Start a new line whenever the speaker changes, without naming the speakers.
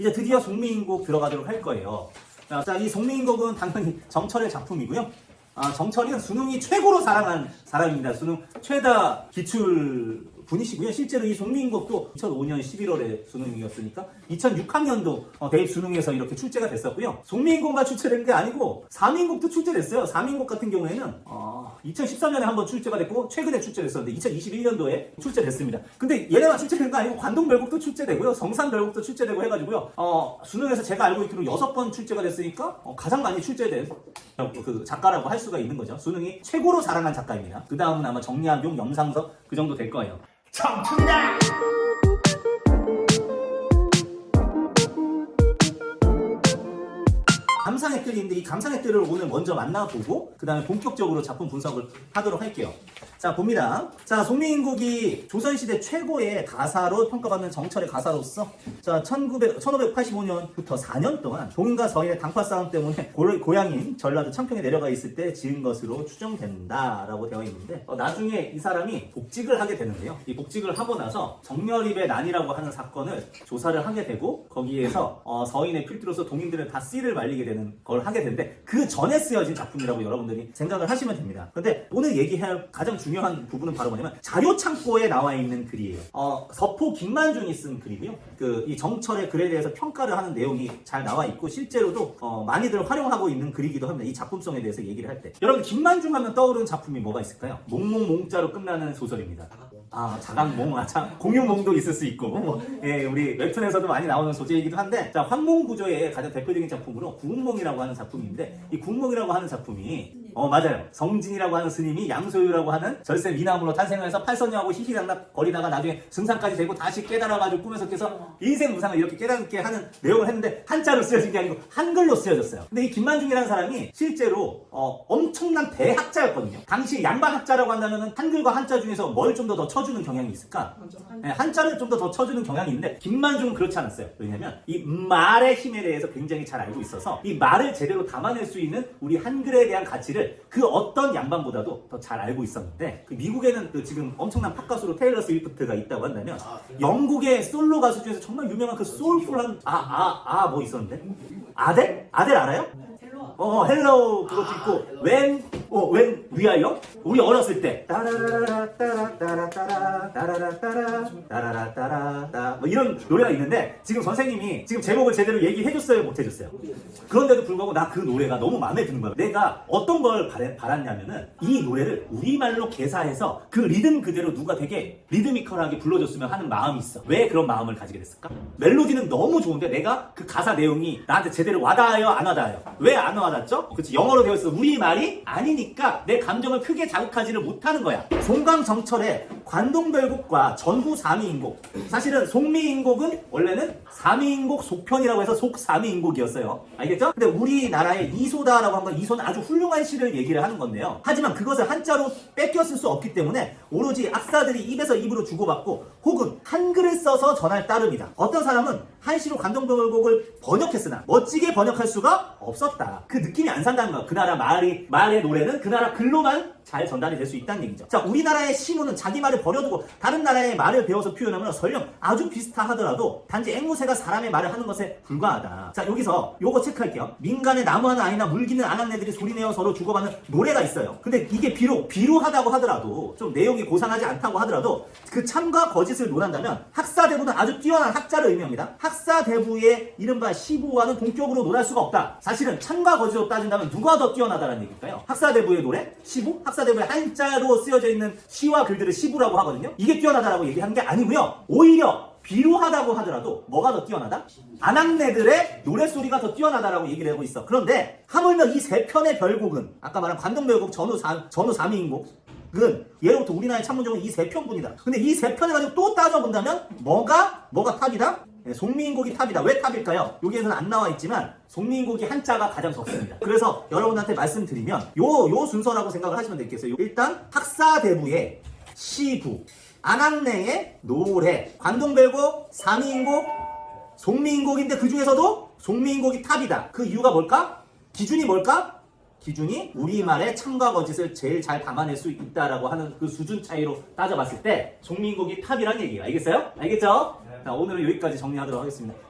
이제 드디어 송미인곡 들어가도록 할 거예요. 자, 자, 이 송미인곡은 당연히 정철의 작품이고요. 아, 정철이는 수능이 최고로 사랑한 사람입니다. 수능 최다 기출 분이시고요. 실제로 이 송민국도 2005년 11월에 수능이었으니까 2006학년도 어, 대입 수능에서 이렇게 출제가 됐었고요. 송민국만 출제된 게 아니고 사민국도 출제됐어요. 사민국 같은 경우에는 어, 2013년에 한번 출제가 됐고 최근에 출제됐었는데 2021년도에 출제됐습니다. 근데 얘네만 출제된 거 아니고 관동별국도 출제되고요. 성산별국도 출제되고 해가지고요. 어, 수능에서 제가 알고 있기로 여섯 번 출제가 됐으니까 어, 가장 많이 출제된 그 작가라고 할 수가 있는 거죠. 수능이 최고로 사랑한 작가입니다. 그 다음은 아마 정리한용, 영상석 그 정도 될 거예요.
청춘다!
감상의 뜰인데 이 감상의 뜰을 오늘 먼저 만나보고 그 다음에 본격적으로 작품 분석을 하도록 할게요. 자 봅니다. 자 송민국이 조선시대 최고의 가사로 평가받는 정철의 가사로서 자 1900, 1585년부터 4년 동안 동인과 서인의 당파 싸움 때문에 고, 고향인 전라도 창평에 내려가 있을 때 지은 것으로 추정된다라고 되어 있는데 어, 나중에 이 사람이 복직을 하게 되는데요. 이 복직을 하고 나서 정렬입의 난이라고 하는 사건을 조사를 하게 되고 거기에서 어, 서인의 필두로서 동인들을 다 씨를 말리게 되는 걸 하게 되는데 그 전에 쓰여진 작품이라고 여러분들이 생각을 하시면 됩니다. 근데 오늘 얘기할 가장 중요한 부분은 바로 뭐냐면 자료 창고에 나와 있는 글이에요. 어, 서포 김만중이 쓴 글이고요. 그 이 정철의 글에 대해서 평가를 하는 내용이 잘 나와 있고 실제로도 어, 많이들 활용하고 있는 글이기도 합니다. 이 작품성에 대해서 얘기를 할 때. 여러분 김만중 하면 떠오르는 작품이 뭐가 있을까요? 몽몽몽자로 끝나는 소설입니다. 아, 자각몽, 아, 참, 공유몽도 있을 수 있고, 뭐, 예, 우리 웹툰에서도 많이 나오는 소재이기도 한데, 자, 환몽 구조의 가장 대표적인 작품으로 구운몽이라고 하는 작품인데, 이 구운몽이라고 하는 작품이, 어, 맞아요. 성진이라고 하는 스님이 양소유라고 하는 절세 미남으로 탄생해서 팔선녀하고 히히락락 거리다가 나중에 승산까지 되고 다시 깨달아가지고 꿈에서 깨서 인생 무상을 이렇게 깨닫게 하는 내용을 했는데, 한자로 쓰여진 게 아니고 한글로 쓰여졌어요. 근데 이 김만중이라는 사람이 실제로, 어, 엄청난 대학자였거든요. 당시 양반학자라고 한다면 한글과 한자 중에서 뭘 좀 더 더 쳐주는 경향이 있을까? 네, 한자를 좀 더 더 쳐주는 경향이 있는데 김만중은 그렇지 않았어요. 왜냐면 이 말의 힘에 대해서 굉장히 잘 알고 있어서 이 말을 제대로 담아낼 수 있는 우리 한글에 대한 가치를 그 어떤 양반보다도 더 잘 알고 있었는데 그 미국에는 그 지금 엄청난 팝 가수로 테일러 스위프트가 있다고 한다면 영국의 솔로 가수 중에서 정말 유명한 그 소울풀한 아 아 아 뭐 있었는데? 아델? 아델 알아요? 어, 헬로우 그것도 있고 웬, 어, 웬 위하여? 우리 어렸을 때 따라라라 따라 따라 따라 따라라 따라 따라라 따라 따뭐 이런 노래가 있는데 지금 선생님이 지금 제목을 제대로 얘기해줬어요 못 해줬어요? 그런데도 불구하고 나 그 노래가 너무 마음에 드는 거야 내가 어떤 걸 바래, 바랐냐면은 이 노래를 우리말로 개사해서 그 리듬 그대로 누가 되게 리드미컬하게 불러줬으면 하는 마음이 있어 왜 그런 마음을 가지게 됐을까? 멜로디는 너무 좋은데 내가 그 가사 내용이 나한테 제대로 와닿아요 안 와닿아요 왜 안 와닿 죠? 그치 영어로 있어 우리말이 아니니까 내 감정을 크게 자극하지를 못하는 거야 송강정철의 관동별곡과 전후 삼위인곡. 사실은 송미인곡은 원래는 삼위인곡 속편이라고 해서 속삼위인곡이었어요. 알겠죠? 근데 우리나라의 이소다라고 한 건 이소는 아주 훌륭한 시를 얘기를 하는 건데요. 하지만 그것을 한자로 쓸수 없기 때문에 오로지 악사들이 입에서 입으로 주고받고 혹은 한글을 써서 전할 따름이다. 어떤 사람은 한시로 관동별곡을 번역했으나 멋지게 번역할 수가 없었다. 그 느낌이 안 산다는 거야. 그 나라 말이 말의 노래는 그 나라 글로만 잘 전달이 될 수 있다는 얘기죠. 자, 우리나라의 신호는 자기 말을 버려두고 다른 나라의 말을 배워서 표현하면 설령 아주 비슷하더라도 단지 앵무새가 사람의 말을 하는 것에 불과하다. 자, 여기서 요거 체크할게요. 민간에 나무하는 아이나 물기는 아낙네들이 소리내어 서로 주고받는 노래가 있어요. 근데 이게 비록 비루하다고 하더라도 좀 내용이 고상하지 않다고 하더라도 그 참과 거짓을 논한다면 학사대부는 아주 뛰어난 학자를 의미합니다. 학사대부의 이른바 시부와는 동격으로 논할 수가 없다. 사실은 참과 거짓으로 따진다면 누가 더 뛰어나다는 얘기일까요? 학사대부의 노래? 시부? 학사대부의 한자로 쓰여져 있는 시와 글들을 시부 라고 하거든요. 이게 뛰어나다라고 얘기하는 게 아니고요. 오히려 비루하다고 하더라도 뭐가 더 뛰어나다? 아낙네들의 노래소리가 더 뛰어나다라고 얘기를 하고 있어. 그런데 하물며 이 세 편의 별곡은 아까 말한 관동별곡 전후 사, 전후 삼위인 곡은 예로부터 우리나라의 참문적은 이 세 편뿐이다. 근데 이 세 편을 가지고 또 따져본다면 뭐가 뭐가 탑이다? 네, 송미인곡이 탑이다. 왜 탑일까요? 여기에서는 안 나와 있지만 송미인곡이 한자가 가장 적습니다. 그래서 여러분한테 말씀드리면 요, 요 순서라고 생각을 하시면 되겠어요. 일단 학사대부의 시부, 안학내의 노래, 관동별곡, 삼위인곡, 송미인곡인데 그 중에서도 송미인곡이 탑이다. 그 이유가 뭘까? 기준이 뭘까? 기준이 우리말의 참과 거짓을 제일 잘 담아낼 수 있다라고 하는 그 수준 차이로 따져봤을 때 송민국이 탑이란 얘기예요. 알겠어요? 알겠죠? 자, 오늘은 여기까지 정리하도록 하겠습니다.